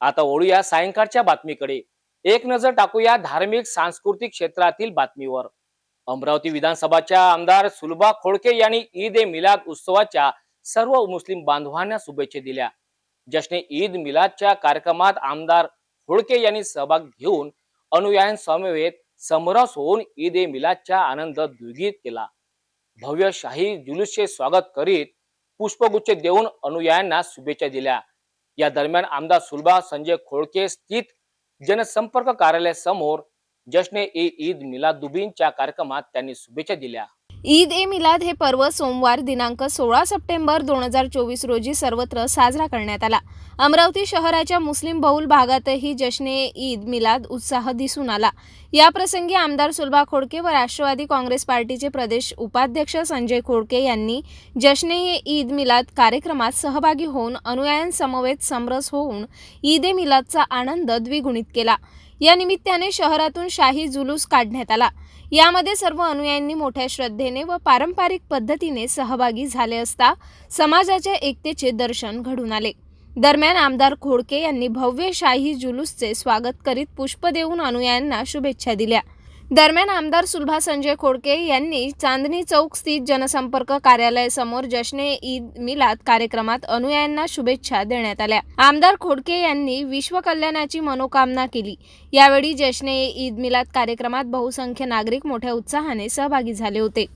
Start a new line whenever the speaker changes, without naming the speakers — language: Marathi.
आता ओळूया सायंकाळच्या बातमीकडे. एक नजर टाकूया धार्मिक सांस्कृतिक क्षेत्रातील बातमीवर. अमरावती विधानसभाच्या आमदार सुलभा खोडके यांनी ईद ए मिलाद उत्सवाच्या सर्व मुस्लिम बांधवांना शुभेच्छा दिल्या. जश्ने ईद मिलादच्या कार्यक्रमात आमदार खोडके यांनी सहभाग घेऊन अनुयायांसमवेत समरस होऊन ईद ए मिलादचा आनंद द्विगीत केला. भव्य शाही जुलूसचे स्वागत करीत पुष्पगुच्छ देऊन अनुयायांना शुभेच्छा दिल्या. या दरम्यान आमदार सुलभा संजय खोळके स्थित जनसंपर्क कार्यालयासमोर जश्ने ए ईद मिलादुबीनच्या कार्यक्रमात त्यांनी शुभेच्छा दिल्या.
ईद ए मिलाद हे पर्व सोमवार दिनांक सोळा सप्टेंबर दोन हजार चोवीस रोजी सर्वत्र साजरा करण्यात आला. अमरावती शहराच्या मुस्लिम बहुल भागातही जश्ने ए ईद मिलाद उत्साह दिसून आला. याप्रसंगी आमदार सुलभा खोडके व राष्ट्रवादी काँग्रेस पार्टीचे प्रदेश उपाध्यक्ष संजय खोडके यांनी जश्ने ए ईद मिलाद कार्यक्रमात सहभागी होऊन अनुयायांसमवेत समरस होऊन ईद ए मिलादचा आनंद द्विगुणित केला. या निमित्ताने शहरातून शाही जुलूस काढण्यात आला. यामध्ये सर्व अनुयायांनी मोठ्या श्रद्धेने व पारंपरिक पद्धतीने सहभागी झाले असता समाजाच्या एकतेचे दर्शन घडून आले. दरम्यान आमदार खोडके यांनी भव्य शाही जुलूसचे स्वागत करीत पुष्प देऊन अनुयायांना शुभेच्छा दिल्या. दरम्यान आमदार सुलभा संजय खोडके यांनी चांदणी चौक स्थित जनसंपर्क कार्यालयासमोर जश्ने ईद मिलाद कार्यक्रमात अनुयायांना शुभेच्छा देण्यात आल्या. आमदार खोडके यांनी विश्व कल्याणाची मनोकामना केली. यावेळी जश्ने ईद मिलाद कार्यक्रमात बहुसंख्य नागरिक मोठ्या उत्साहाने सहभागी झाले होते.